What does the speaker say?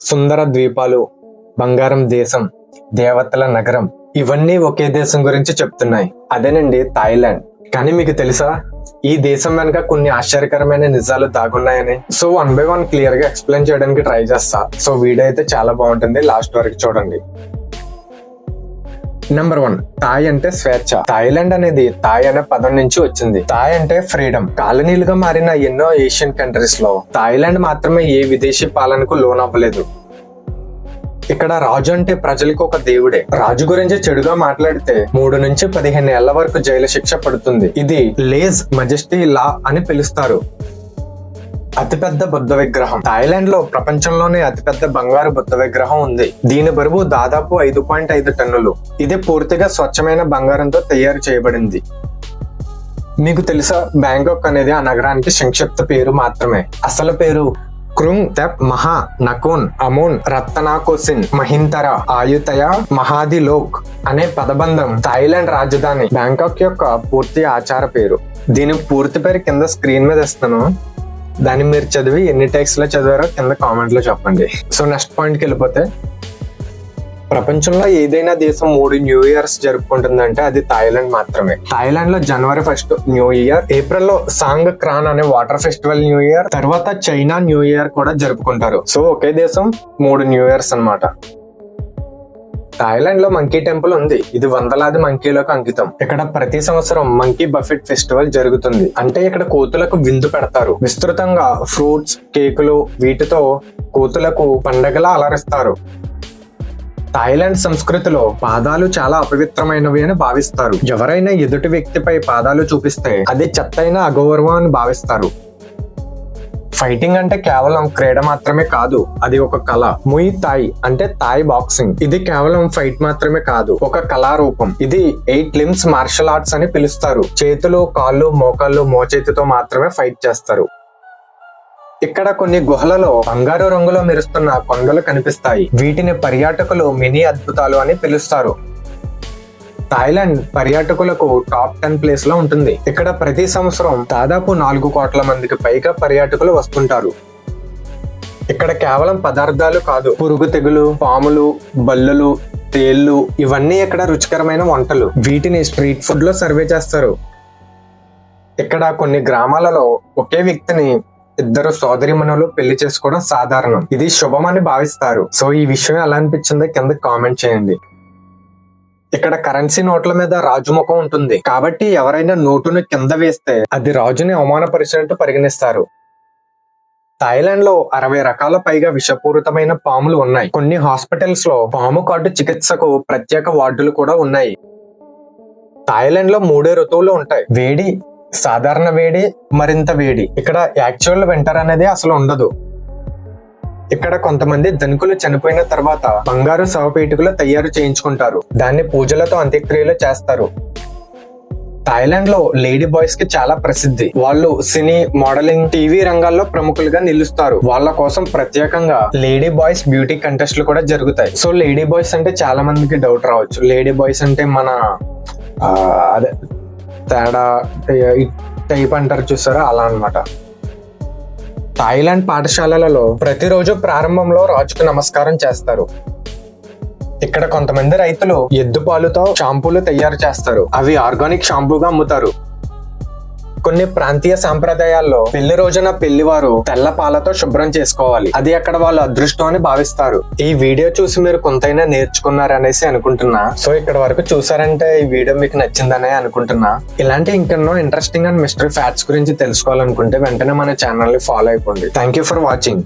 సుందర ద్వీపాలు బంగారం దేశం దేవతల నగరం ఇవన్నీ ఒకే దేశం గురించి చెప్తున్నాయి. అదేనండి థాయిలాండ్. కానీ మీకు తెలుసా? ఈ దేశం వెనక కొన్ని ఆశ్చర్యకరమైన నిజాలు దాగున్నాయని. సో వన్ బై వన్ క్లియర్గా ఎక్స్ప్లెయిన్ చేయడానికి ట్రై చేస్తా. సో వీడియో అయితే చాలా బాగుంటుంది. లాస్ట్ వరకు చూడండి. నెంబర్ వన్ థాయ్ అంటే స్వేచ్ఛ. థాయిలాండ్ అనేది థాయ్ అనే పదం నుంచి వచ్చింది. థాయ్ అంటే ఫ్రీడమ్ కాలనీలుగా మారిన ఎన్నో ఏషియన్ కంట్రీస్లో థాయిలాండ్ మాత్రమే ఏ విదేశీ పాలనకు లోనవ్వలేదు ఇక్కడ రాజు అంటే ప్రజలకు ఒక దేవుడే. రాజు గురించి చెడుగా మాట్లాడితే మూడు నుంచి పదిహేను ఏళ్ళ వరకు జైలు శిక్ష పడుతుంది. ఇది లేజ్ మజెస్టీ లా అని పిలుస్తారు. అతిపెద్ద బుద్ధ విగ్రహం. థాయిలాండ్లో ప్రపంచంలోనే అతిపెద్ద బంగారు బుద్ధ విగ్రహం ఉంది. దీని బరువు దాదాపు ఐదు పాయింట్ ఐదు టన్నులు. ఇది పూర్తిగా స్వచ్ఛమైన బంగారంతో తయారు చేయబడింది. మీకు తెలుసా బ్యాంకాక్ అనేది ఆ నగరానికి సంక్షిప్త పేరు మాత్రమే. అసలు పేరు? క్రుంగ్ తెప్ మహా నకున్ అమోన్ రత్నాకోసిన్ మహింతర ఆయుతయ మహాదిలోక్ అనే పదబంధం థాయిలాండ్ రాజధాని బ్యాంకాక్ యొక్క పూర్తి ఆచార పేరు. దీని పూర్తి పేరు కింద స్క్రీన్ మీద ఇస్తాను దాన్ని మీరు చదివి ఎన్ని టెక్స్లో చదివారో కింద కామెంట్లో చెప్పండి. సో నెక్స్ట్ పాయింట్కి వెళ్ళిపోతే ప్రపంచంలో ఏదైనా దేశం మూడు న్యూ ఇయర్స్ జరుపుకుంటుందంటే అది థాయిలాండ్ మాత్రమే. థాయిలాండ్లో జనవరి ఫస్ట్ న్యూ ఇయర్ ఏప్రిల్లో సాంగ్ క్రాన్ అనే వాటర్ ఫెస్టివల్ న్యూ ఇయర్ తర్వాత చైనా న్యూ ఇయర్ కూడా జరుపుకుంటారు. సో ఒకే దేశం మూడు న్యూ ఇయర్స్ అన్నమాట. థాయిలాండ్లో మంకీ టెంపుల్ ఉంది. ఇది వందలాది మంకీలకు అంకితం. ఇక్కడ ప్రతి సంవత్సరం మంకీ బఫెట్ ఫెస్టివల్ జరుగుతుంది. అంటే ఇక్కడ కోతులకు విందు పెడతారు. విస్తృతంగా ఫ్రూట్స్ కేకులు వీటితో కోతులకు పండగలా అలరిస్తారు. థాయిలాండ్ సంస్కృతిలో పాదాలు చాలా అపవిత్రమైనవి అని భావిస్తారు. ఎవరైనా ఎదుటి వ్యక్తిపై పాదాలు చూపిస్తే అది చెత్తైన అగౌరవం అని భావిస్తారు. ఫైటింగ్ అంటే కేవలం క్రీడ మాత్రమే కాదు అది ఒక కళ. ముయ్ తాయ్ అంటే తాయ్ బాక్సింగ్. ఇది కేవలం ఫైట్ మాత్రమే కాదు ఒక కళారూపం. ఇది ఎయిట్ లిమ్స్ మార్షల్ ఆర్ట్స్ అని పిలుస్తారు. చేతులు కాళ్ళు మోకాళ్ళు మోచేతితో మాత్రమే ఫైట్ చేస్తారు. ఇక్కడ కొన్ని గుహలలో బంగారు రంగులో మెరుస్తున్న కొండలు కనిపిస్తాయి. వీటిని పర్యాటకులు మినీ అద్భుతాలు అని పిలుస్తారు. థాయిలాండ్ పర్యాటకులకు టాప్ టెన్ ప్లేస్లో ఉంటుంది. ఇక్కడ ప్రతి సంవత్సరం దాదాపు నాలుగు కోట్ల మందికి పైగా పర్యాటకులు వస్తుంటారు. ఇక్కడ కేవలం పదార్థాలు కాదు పురుగు తెగులు పాములు బల్లులు తేళ్ళు ఇవన్నీ ఇక్కడ రుచికరమైన వంటలు. వీటిని స్ట్రీట్ ఫుడ్లో సర్వే చేస్తారు. ఇక్కడ కొన్ని గ్రామాలలో ఒకే వ్యక్తిని ఇద్దరు సోదరిమణులు పెళ్ళి చేసుకోవడం సాధారణం. ఇది శుభమని భావిస్తారు. సో ఈ విషయం ఎలా అనిపించిందో కింద కామెంట్ చేయండి. ఇక్కడ కరెన్సీ నోట్ల మీద రాజు ముఖం ఉంటుంది. కాబట్టి ఎవరైనా నోటును కింద వేస్తే అది రాజుని అవమానపరిచినట్టు పరిగణిస్తారు. థాయిలాండ్లో అరవై రకాల పైగా విషపూరితమైన పాములు ఉన్నాయి. కొన్ని హాస్పిటల్స్లో పాము కాటు చికిత్సకు ప్రత్యేక వార్డులు కూడా ఉన్నాయి. థాయిలాండ్లో మూడే ఋతువులు ఉంటాయి. వేడి సాధారణ వేడి మరింత వేడి. ఇక్కడ యాక్చువల్ వింటర్ అనేది అసలు ఉండదు. ఇక్కడ కొంతమంది ధనికులు చనిపోయిన తర్వాత బంగారు శవపేటికలు తయారు చేయించుకుంటారు. దాన్ని పూజలతో అంత్యక్రియలు చేస్తారు. థాయిలాండ్లో లేడీ బాయ్స్కి చాలా ప్రసిద్ధి. వాళ్ళు సినీ మోడలింగ్ టీవీ రంగాల్లో ప్రముఖులుగా నిలుస్తారు. వాళ్ళ కోసం ప్రత్యేకంగా లేడీ బాయ్స్ బ్యూటీ కంటెస్ట్లు కూడా జరుగుతాయి. సో లేడీ బాయ్స్ అంటే చాలా మందికి డౌట్ రావచ్చు. లేడీ బాయ్స్ అంటే మన అదే తేడా టైప్ అంటారు చూసారా? అలా అన్నమాట. థాయిలాండ్ పాఠశాలలలో ప్రతిరోజు ప్రారంభంలో రాజుకు నమస్కారం చేస్తారు. ఇక్కడ కొంతమంది రైతులు ఎద్దు పాలుతో షాంపూలు తయారు చేస్తారు. అవి ఆర్గానిక్ షాంపూగా అమ్ముతారు. కొన్ని ప్రాంతీయ సాంప్రదాయాల్లో పెళ్ళి రోజున పెళ్ళివారు తెల్ల పాలతో శుభ్రం చేసుకోవాలి. అది అక్కడ వాళ్ళు అదృష్టం అని భావిస్తారు. ఈ వీడియో చూసి మీరు కొంతైనా నేర్చుకున్నారనేసి అనుకుంటున్నా. సో ఇక్కడ వరకు చూసారంటే ఈ వీడియో మీకు నచ్చిందనే అనుకుంటున్నా. ఇలాంటి ఇంకెన్నో ఇంట్రెస్టింగ్ అండ్ మిస్టరీ ఫ్యాక్ట్స్ గురించి తెలుసుకోవాలనుకుంటే వెంటనే మన ఛానల్ని ఫాలో అయిపోండి. Thank you for watching